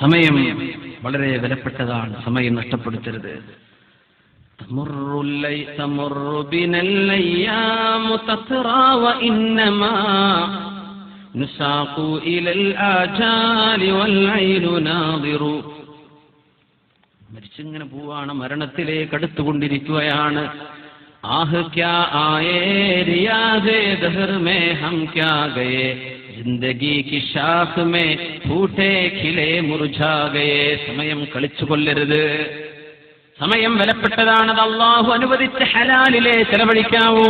സമയം വളരെ വിലപ്പെട്ടതാണ്. സമയം നഷ്ടപ്പെടുത്തരുത്. മരിച്ചിങ്ങനെ പോവാണ്. മരണത്തിലേക്ക് അടുത്തുകൊണ്ടിരിക്കുകയാണ്. ആഹ് ക്യാ ആയേ റിയാദേ ദഹർ മേ ഹം ക്യാ ഗയേ. ജിന്ദഗി കി ഷാഖ് മേ ഫൂട്ടേ ഖിലേ മുർജാ ഗയേ സമയം കളിച്ചു കൊല്ലരുത് സമയം വിലപ്പെട്ടതാണ് അത് അള്ളാഹു അനുവദിച്ച ഹലാലിലെ ചെലവഴിക്കാവൂ.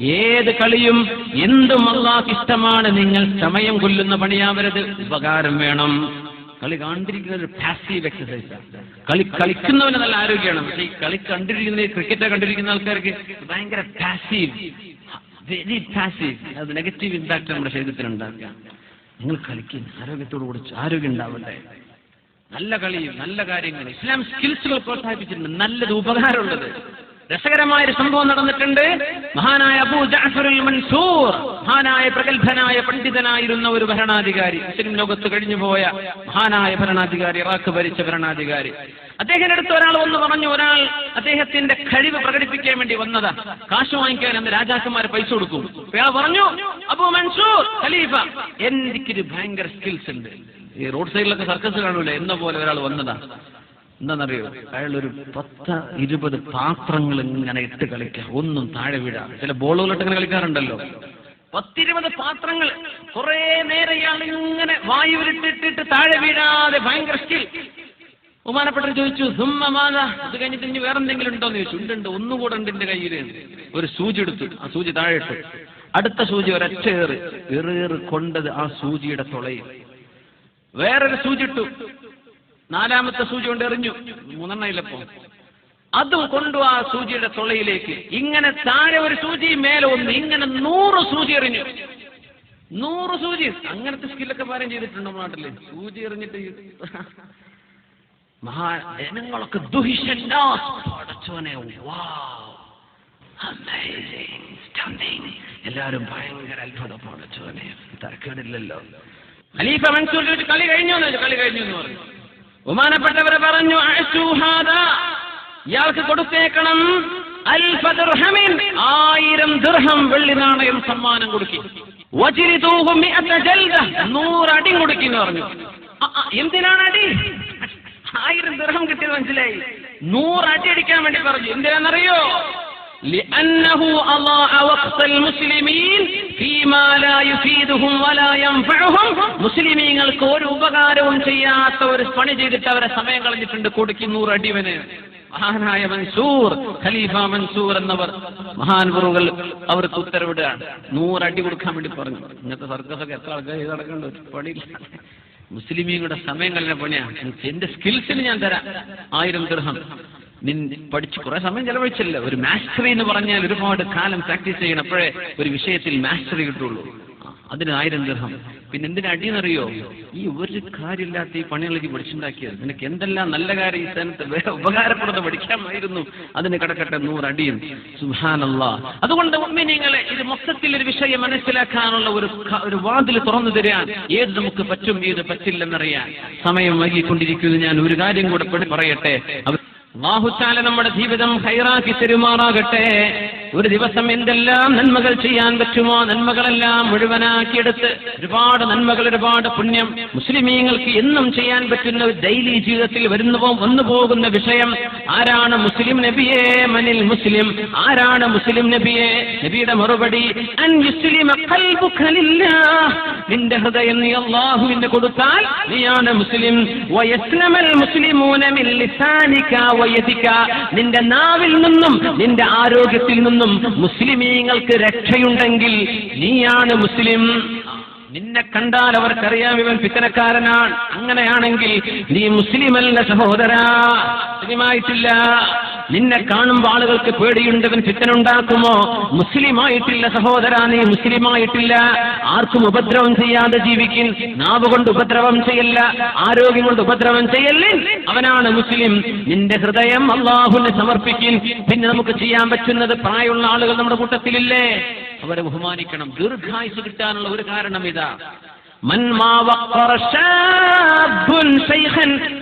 ഏത് കളിയും എന്തും അള്ളാഹ് ഇഷ്ടമാണ്. നിങ്ങൾ സമയം കൊല്ലുന്ന പണിയാവരുത്. ഉപകാരം വേണം. കളി കണ്ടിരിക്കുന്നത് ഒരു പാസീവ് എക്സസൈസ് കളി കളിക്കുന്നവന് നല്ല ആരോഗ്യമാണ്. പക്ഷേ ഈ കളി കണ്ടിരിക്കുന്ന ക്രിക്കറ്റ് കണ്ടിരിക്കുന്ന ആൾക്കാർക്ക് ഭയങ്കര പാസീവ് വെരി പാസീവ് അത് നെഗറ്റീവ് ഇമ്പാക്ട് നമ്മുടെ ശരീരത്തിൽ ഉണ്ടാക്കുക. നിങ്ങൾ കളിക്കും. ആരോഗ്യത്തോട് കൂടി ആരോഗ്യം ഉണ്ടാവട്ടെ. നല്ല കളിയും നല്ല കാര്യങ്ങൾ ഇസ്ലാം സ്കിൽസുകൾ പ്രോത്സാഹിപ്പിച്ചിട്ടുണ്ട്. നല്ലത് ഉപകാരമുള്ളത്. രസകരമായ ഒരു സംഭവം നടന്നിട്ടുണ്ട്. മഹാനായ അബൂ ജാഫറുൽ മൻസൂർ മഹാനായ പ്രഗത്ഭനായ പണ്ഡിതനായിരുന്ന ഒരു ഭരണാധികാരി. മുസ്ലിം ലോകത്ത് കഴിഞ്ഞുപോയ മഹാനായ ഭരണാധികാരി ഇറാഖ് ഭരിച്ച ഭരണാധികാരി. അദ്ദേഹത്തിന്റെ അടുത്ത് ഒരാൾ വന്ന് പറഞ്ഞു ഒരാൾ അദ്ദേഹത്തിന്റെ കഴിവ് പ്രകടിപ്പിക്കാൻ വേണ്ടി വന്നതാ. കാശ് വാങ്ങിക്കാൻ അന്ന് രാജാക്കന്മാർ പൈസ കൊടുക്കും. അയാൾ പറഞ്ഞു അബൂ മൻസൂർ ഖലീഫ. എനിക്കൊരു ഭയങ്കര സ്കിൽസ് ഉണ്ട്. ഈ റോഡ് സൈഡിലൊക്കെ സർക്കസ് കാണൂല എന്ന പോലെ ഒരാൾ വന്നതാ. എന്താണെന്നറിയോ? അയാൾ ഒരു പത്ത് ഇരുപത് പാത്രങ്ങൾ ഇങ്ങനെ ഇട്ട് കളിക്കുക. ഒന്നും താഴെ വീഴാ ചില ബോളുകളിട്ട് ഇങ്ങനെ കളിക്കാറുണ്ടല്ലോ. പത്തിരുപത് പാത്രങ്ങൾ കുറെ നേരം ഇയാൾ ഇങ്ങനെ വായുവിലിട്ടിട്ടിട്ട് താഴെ വീഴാതെ ഭയങ്കര സ്കിൽ ബഹുമാനപ്പെട്ടവർ ചോദിച്ചു സുമ്മമാത അത് കഴിഞ്ഞിട്ട് ഇനി വേറെ എന്തെങ്കിലും ഉണ്ടോ എന്ന് ചോദിച്ചു. ഉണ്ട് ഒന്നുകൂടെ ഉണ്ട് എന്റെ കയ്യിൽ ഒരു സൂചി എടുത്തു. ആ സൂചി താഴെ ഇട്ടു. അടുത്ത സൂചി ഒരൊറ്റ ഏറ്. ഏറേറ് കൊണ്ടത് ആ സൂചിയുടെ തുളയിൽ. വേറൊരു സൂചി ഇട്ടു. നാലാമത്തെ സൂചി കൊണ്ട് എറിഞ്ഞു. മൂന്നെണ്ണയിലപ്പോ. അതും കൊണ്ടു ആ സൂചിയുടെ തൊള്ളയിലേക്ക്. ഇങ്ങനെ താഴെ ഒരു സൂചി മേലെ ഒന്ന്. ഇങ്ങനെ നൂറ് സൂചി എറിഞ്ഞു. നൂറ് സൂചി. അങ്ങനത്തെ സ്കില്ലൊക്കെ പാരം ചെയ്തിട്ടുണ്ടോ നമ്മുടെ സൂചി എറിഞ്ഞിട്ട് മഹാ ജനങ്ങളൊക്കെ stunning. എല്ലാരും ഭയങ്കര അത്ഭുതം തരക്കേടില്ലല്ലോ. അലീഫ മൻസൂർ കളി കഴിഞ്ഞു കളി കഴിഞ്ഞു എന്ന് പറഞ്ഞു. ബഹുമാനപ്പെട്ടവരെ പറഞ്ഞു. ഇയാൾക്ക് കൊടുത്തേക്കണം അൽഫ ആയിരം ദുർഹം വെള്ളി നാണയം സമ്മാനം കൊടുക്കി. നൂറടി കൊടുക്കി എന്ന് പറഞ്ഞു. "അ, അ, എന്തിനാണ് അടി? ആയിരം ദുർഹം കിട്ടിയത് മനസ്സിലായി. നൂറടി അടിക്കാൻ വേണ്ടി പറഞ്ഞു. എന്തിനാണെന്നറിയോ? لأنه أضاع وقت المسلمين فيما لا يفيدهم ولا ينفعهم മുസ്ലിമീങ്ങൾക്ക് ഒരു ഉപകാരവും ചെയ്യാത്ത ഒരു പണി ചെയ്തിട്ട് അവരെ സമയം കളഞ്ഞിട്ടുണ്ട് കൊടുക്കി നൂറ് അടിവന് മഹാനായ മൻസൂർ ഖലീഫ മൻസൂർ എന്നവർ മഹാൻപുറുകൾ അവർക്ക് ഉത്തരവിടുകയാണ് നൂറ് അടി കൊടുക്കാൻ വേണ്ടി പറഞ്ഞു ഇന്നത്തെ സർക്കസൊക്കെ എത്ര ആൾക്കാർ ഇത് നടക്കുന്നുണ്ട് ഒരു പണിയില്ല മുസ്ലിമീങ്ങളുടെ സമയം കളഞ്ഞ പണിയാണ് എന്റെ സ്കിൽസിന് ഞാൻ തരാം ആയിരം ദൃഹം നിൻ പഠിച്ച് കുറെ സമയം ചെലവഴിച്ചില്ല. ഒരു മാസ്റ്ററി എന്ന് പറഞ്ഞാൽ ഒരുപാട് കാലം പ്രാക്ടീസ് ചെയ്യണം അപ്പോഴേ ഒരു വിഷയത്തിൽ മാസ്റ്ററി കിട്ടുള്ളൂ. അതിന് ആയിരം ദൃഹം പിന്നെ എന്തിനാ അടിയെന്നറിയോ? ഈ ഒരു കാര്യമില്ലാത്ത ഈ പണികളൊക്കെ പഠിച്ചുണ്ടാക്കിയത്. നിനക്ക് എന്തെല്ലാം നല്ല കാര്യം ഈ സ്ഥാനത്ത് വേറെ ഉപകാരപ്പെടുന്ന പഠിക്കാമായിരുന്നു. അതിന് കിടക്കട്ടെ നൂറടിയും സുഹാനല്ല അതുകൊണ്ട് ഉമ്മിനിങ്ങളെ ഇത് മൊത്തത്തിൽ ഒരു വിഷയം മനസ്സിലാക്കാനുള്ള ഒരു ഒരു വാതിൽ തുറന്നു തരാൻ ഏത് നമുക്ക് പറ്റും ഏത് പറ്റില്ലെന്നറിയാൻ സമയം വൈകിക്കൊണ്ടിരിക്കുന്നു. ഞാൻ ഒരു കാര്യം കൂടെ പറയട്ടെ. അള്ളാഹുത്താല നമ്മുടെ ജീവിതം ഹൈറാക്കി തെരുമാറാകട്ടെ. ഒരു ദിവസം എന്തെല്ലാം നന്മകൾ ചെയ്യാൻ പറ്റുമോ? നന്മകളെല്ലാം മുഴുവനാക്കിയെടുത്ത് ഒരുപാട് നന്മകൾ ഒരുപാട് പുണ്യം മുസ്ലിമീങ്ങൾക്ക് എന്നും ചെയ്യാൻ പറ്റുന്ന ഒരു ഡെയിലി ജീവിതത്തിൽ വരുന്നു വന്നു പോകുന്ന വിഷയം ആരാണ് മുസ്ലിം നബിയെ? മനിൽ മുസ്ലിം. ആരാണ് മുസ്ലിം നബിയെ? നബിയുടെ മറുപടി. നിന്റെ ഹൃദയം നീ അള്ളാഹുവിന് കൊടുത്താൽ നീയാണ് മുസ്ലിം. വയസ്നമൽ മുസ്ലിമൂന മിൻ ലിസാനിക വയദിക. നിന്റെ നാവിൽ നിന്നും നിന്റെ ആരോഗ്യത്തിൽ നിന്നും മുസ്ലിമീങ്ങൾക്ക് രക്ഷയുണ്ടെങ്കിൽ നീയാണ് മുസ്ലിം. നിന്നെ കണ്ടാൽ അവർക്കറിയാം ഇവൻ പിത്തനക്കാരനാണ് അങ്ങനെയാണെങ്കിൽ നീ മുസ്ലിമല്ല സഹോദരാ. മുസ്ലിമായിട്ടില്ല നിന്നെ കാണുമ്പോൾ ആളുകൾക്ക് പേടിയുണ്ടവൻ ചിത്തനുണ്ടാക്കുമോ മുസ്ലിം മുസ്ലിമായിട്ടില്ല സഹോദര നീ മുസ്ലിമായിട്ടില്ല. ആർക്കും ഉപദ്രവം ചെയ്യാതെ ജീവിക്കും. നാവ് കൊണ്ട് ഉപദ്രവം ചെയ്യല്ല ആരോഗ്യം കൊണ്ട് ഉപദ്രവം ചെയ്യല്ലേ? അവനാണ് മുസ്ലിം. നിന്റെ ഹൃദയം അള്ളാഹുവിന് സമർപ്പിക്കും. പിന്നെ നമുക്ക് ചെയ്യാൻ പറ്റുന്നത് പ്രായമുള്ള ആളുകൾ നമ്മുടെ കൂട്ടത്തിലില്ലേ? അവരെ ബഹുമാനിക്കണം. ദീർഘായുസ് കിട്ടാനുള്ള ഒരു കാരണം ഇതാ.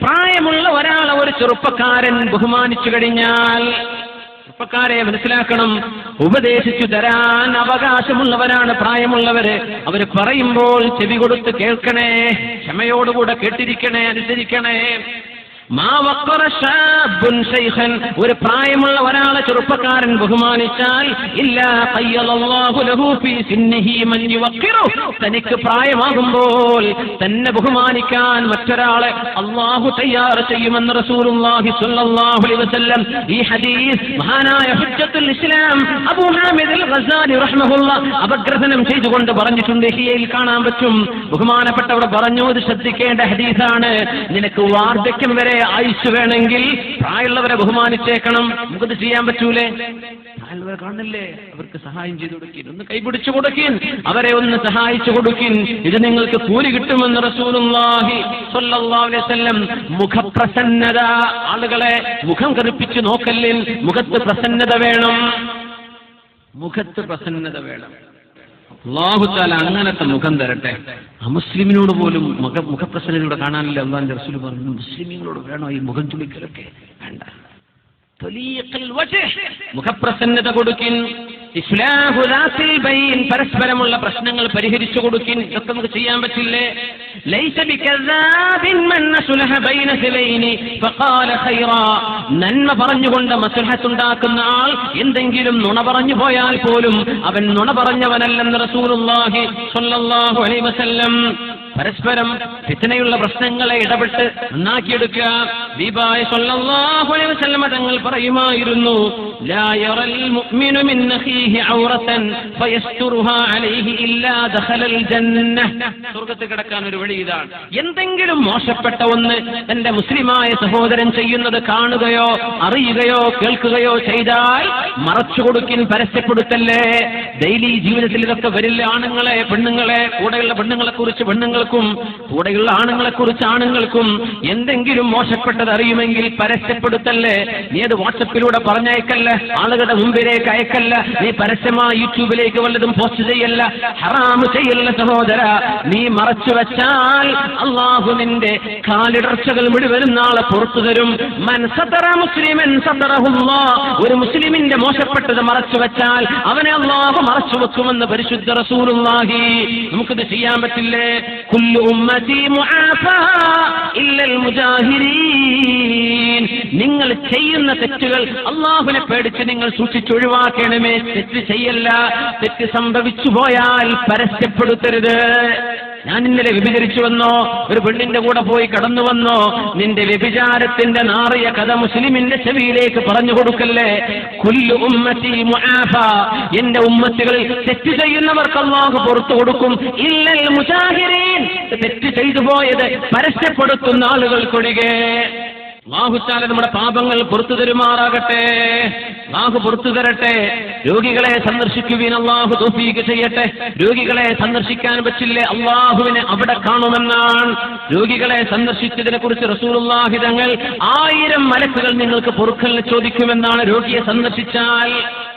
പ്രായമുള്ള ഒരാളെ ഒരു ചെറുപ്പക്കാരൻ ബഹുമാനിച്ചു കഴിഞ്ഞാൽ ചെറുപ്പക്കാരെ മനസ്സിലാക്കണം. ഉപദേശിച്ചു തരാൻ അവകാശമുള്ളവരാണ് പ്രായമുള്ളവര്. അവർ പറയുമ്പോൾ ചെവി കൊടുത്ത് കേൾക്കണേ ക്ഷമയോടുകൂടെ കേട്ടിരിക്കണേ അനുസരിക്കണേ. ഒരു പ്രായമുള്ള ഒരാളെ ചെറുപ്പക്കാരൻ ബഹുമാനിച്ചാൽ തനിക്ക് പ്രായമാകുമ്പോൾ തന്നെ ബഹുമാനിക്കാൻ മറ്റൊരാളെ അള്ളാഹു തയ്യാർ ചെയ്യുമെന്ന് റസൂലുള്ളാഹി സ്വല്ലല്ലാഹു അലൈഹി വസല്ലം ഈ ഹദീസ് മഹാനായ ഇസ്ലാം അബൂ അപഗ്രഥനം ചെയ്തുകൊണ്ട് പറഞ്ഞിട്ടുണ്ട്. ഹിയയിൽ കാണാൻ പറ്റും. ബഹുമാനപ്പെട്ടവർ പറഞ്ഞു ഇത് ശ്രദ്ധിക്കേണ്ട ഹദീസാണ്. നിനക്ക് വാർദ്ധക്യം വരെ ആയുസ് വേണമെങ്കിൽ പ്രായമുള്ളവരെ ബഹുമാനിച്ചേക്കണം. നമുക്കത് ചെയ്യാൻ പറ്റൂലേ? പ്രായമുള്ളവരെ കാണില്ലേ അവർക്ക് സഹായം ചെയ്തു കൊടുക്കിൻ. ഒന്ന് കൈപിടിച്ചു കൊടുക്കിൻ. അവരെ ഒന്ന് സഹായിച്ചു കൊടുക്കിൻ. ഇത് നിങ്ങൾക്ക് കൂലി കിട്ടുമെന്ന് റസൂലുള്ളാഹി അലൈഹി വസല്ലം മുഖപ്രസന്നത. ആളുകളെ മുഖം കറുപ്പിച്ച് നോക്കല്ലിൻ. മുഖത്ത് പ്രസന്നത വേണം. മുഖത്ത് പ്രസന്നത വേണം. അള്ളാഹുത്താല അങ്ങനത്തെ മുഖം തരട്ടെ. അമുസ്ലിമിനോട് പോലും മുഖ മുഖപ്രശ്നങ്ങളിലൂടെ കാണാനില്ല. അള്ളാഹിന്റെ റസൂൽ പറഞ്ഞു മുസ്ലിമിനോട് വേണോ ഈ മുഖം ചുളിക്കലൊക്കെ? വേണ്ട. മുഖപ്രസന്നത കൊടുക്കിൻ. പരസ്പരമുള്ള പ്രശ്നങ്ങൾ പരിഹരിച്ചു കൊടുക്കിൻ ഇതൊക്കെ നമുക്ക് ചെയ്യാൻ പറ്റില്ലേ? നന്മ പറഞ്ഞുകൊണ്ട് മസുലഹത്തുണ്ടാക്കുന്ന ആൾ എന്തെങ്കിലും നുണ പറഞ്ഞു പോയാൽ പോലും അവൻ നുണ പറഞ്ഞവനല്ലെന്ന് റസൂലുള്ളാഹി സ്വല്ലല്ലാഹു അലൈഹി വസല്ലം. പരസ്പരം ഫിത്തനയുള്ള പ്രശ്നങ്ങളെ ഇടപെട്ട് നന്നാക്കിയെടുക്കുക. ദീപായ സല്ലല്ലാഹു അലൈഹി വസല്ലമ തങ്ങൾ പറയുമായിരുന്നു ലാ യറൽ മുഅ്മിനു മിൻ ഔറതൻ ഫയസ്തുറുഹാ അലൈഹി ഇല്ലാ ദഖലൽ സ്വർഗത്തിൽ കിടക്കാൻ ഒരു വഴി ഇതാണ്. എന്തെങ്കിലും മോശപ്പെട്ട ഒന്ന് എന്റെ മുസ്ലിമായ സഹോദരൻ ചെയ്യുന്നത് കാണുകയോ അറിയുകയോ കേൾക്കുകയോ ചെയ്താൽ മറച്ചു കൊടുക്കിൻ പരസ്യപ്പെടുത്തല്ലേ? ഡെയിലി ജീവിതത്തിൽ ഇതൊക്കെ വരില്ല ആണുങ്ങളെ പെണ്ണുങ്ങളെ കൂടെയുള്ള പെണ്ണുങ്ങളെ കുറിച്ച് പെണ്ണുങ്ങൾക്കും കൂടെയുള്ള ആണുങ്ങളെ കുറിച്ച് ആണുങ്ങൾക്കും എന്തെങ്കിലും മോശപ്പെട്ടത് അറിയുമെങ്കിൽ പരസ്യപ്പെടുത്തല്ലേ? നീ അത് വാട്സപ്പിലൂടെ പറഞ്ഞയക്കല്ല? ആളുകളുടെ മുമ്പിലേക്ക് അയക്കല്ല? നീ പരസ്യമായി യൂട്യൂബിലേക്ക് വല്ലതും പോസ്റ്റ് ചെയ്യല്ല? ഹറാമ് ചെയ്യല്ല സഹോദര? നീ മറച്ചു വെച്ചാൽ അള്ളാഹു നിന്റെ കാലിടർച്ചകൾ മുഴുവനും നാളെ പുറത്തു തരും. മനസ്സത്തറ. ഒരു മുസ്ലിമിന്റെ മോശപ്പെട്ടത് മറച്ചു വെച്ചാൽ അവനെ അള്ളാഹു മറച്ചു വെക്കുമെന്ന് പരിശുദ്ധ റസൂലുള്ളാഹി. നമുക്കിത് ചെയ്യാൻ പറ്റില്ലേ? ഉമ്മതി മുആഫാ ഇല്ലൽ മുജാഹിരീൻ. നിങ്ങൾ ചെയ്യുന്ന തെറ്റുകൾ അള്ളാഹുവിനെ പേടിച്ച് നിങ്ങൾ സൂക്ഷിച്ചൊഴിവാക്കണമേ. തെറ്റ് ചെയ്യല്ല. തെറ്റ് സംഭവിച്ചു പോയാൽ പരസ്യപ്പെടുത്തരുത്. ഞാൻ ഇന്നലെ വ്യഭിചരിച്ചു വന്നോ? ഒരു പെണ്ണിന്റെ കൂടെ പോയി കടന്നു വന്നോ? നിന്റെ വ്യഭിചാരത്തിന്റെ നാറിയ കഥ മുസ്ലിമിന്റെ ചെവിയിലേക്ക് പറഞ്ഞു കൊടുക്കല്ലേ? കുല്ലു ഉമ്മത്തി എന്റെ ഉമ്മത്തികളിൽ തെറ്റ് ചെയ്യുന്നവർക്ക് അള്ളാഹു പുറത്തു കൊടുക്കും. ഇല്ലൽ മുജാഹിരീൻ. തെറ്റ് ചെയ്തു പോയത് പരസ്യപ്പെടുത്തുന്ന ആളുകൾക്കൊഴികെ. അള്ളാഹുത്താല നമ്മുടെ പാപങ്ങൾ പുറത്തു തരുമാറാകട്ടെ. ബാഹു പുറത്തു തരട്ടെ. രോഗികളെ സന്ദർശിക്കുവിൻ അള്ളാഹു തോഫീക്ക് ചെയ്യട്ടെ. രോഗികളെ സന്ദർശിക്കാൻ പറ്റില്ലേ അള്ളാഹുവിനെ അവിടെ കാണുമെന്നാണ്. രോഗികളെ സന്ദർശിച്ചതിനെ കുറിച്ച് റസൂലുള്ളാഹി തങ്ങൾ ആയിരം മലക്കുകൾ നിങ്ങൾക്ക് പൊറുക്കലിന് ചോദിക്കുമെന്നാണ് രോഗിയെ സന്ദർശിച്ചാൽ.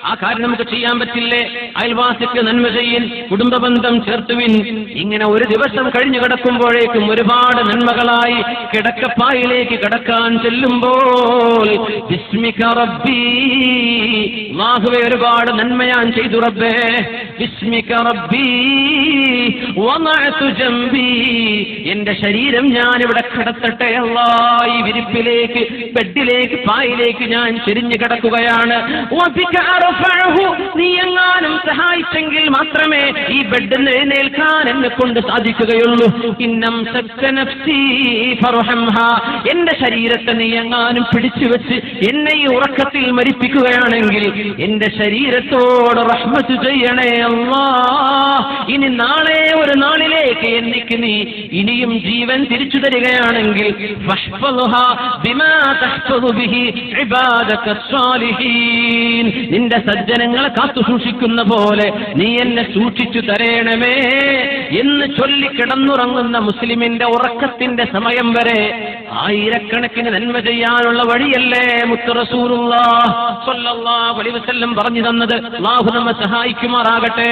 ആ കാര്യം നമുക്ക് ചെയ്യാൻ പറ്റില്ലേ? അയൽവാസിക്ക് നന്മ ചെയ്യൻ കുടുംബബന്ധം ചേർത്തുവിൻ. ഇങ്ങനെ ഒരു ദിവസം കഴിഞ്ഞു കിടക്കുമ്പോഴേക്കും ഒരുപാട് നന്മകളായി കിടക്കപ്പായിലേക്ക് കിടക്കാൻ ചെല്ലുമ്പോൾ ഒരുപാട് നന്മയാൻ ചെയ്തു റബ്ബേ. റബ്ബി എന്റെ ശരീരം ഞാൻ ഇവിടെ കിടത്തട്ടെ അല്ലാ ഈ വിരിപ്പിലേക്ക് ബെഡിലേക്ക് പായിലേക്ക് ഞാൻ ചെരിഞ്ഞു കിടക്കുകയാണ്. നീ എങ്ങാനും സഹായിച്ചെങ്കിൽ മാത്രമേ ഈ ബെഡിൽ എഴുന്നേൽക്കാൻ എന്നെ കൊണ്ട് സാധിക്കുകയുള്ളൂ. എന്റെ ശരീരത്തെ നീ എങ്ങാനും പിടിച്ചു വെച്ച് എന്നെ ഈ ഉറക്കത്തിൽ മരിപ്പിക്കുകയാണെങ്കിൽ എന്റെ ശരീരത്തോട് റഹ്മത്ത് ചെയ്യണേ അല്ലാ ഇനി നാളെ ഒരു നാളിലേക്ക് എനിക്ക് നീ ഇനിയും ജീവൻ തിരിച്ചു തരികയാണെങ്കിൽ നിന്റെ സജ്ജനങ്ങളെ കാത്തു സൂക്ഷിക്കുന്ന പോലെ നീ എന്നെ സൂക്ഷിച്ചു തരേണമേ എന്ന് ചൊല്ലി കിടന്നുറങ്ങുന്ന മുസ്ലിമിന്റെ ഉറക്കത്തിന്റെ സമയം വരെ ആയിരക്കണക്കിന് നന്മ ചെയ്യാനുള്ള വഴിയല്ലേ മുത്തറസൂറുള്ള പറഞ്ഞു തന്നത്? ലാഹു നമ്മെ സഹായിക്കുമാറാകട്ടെ.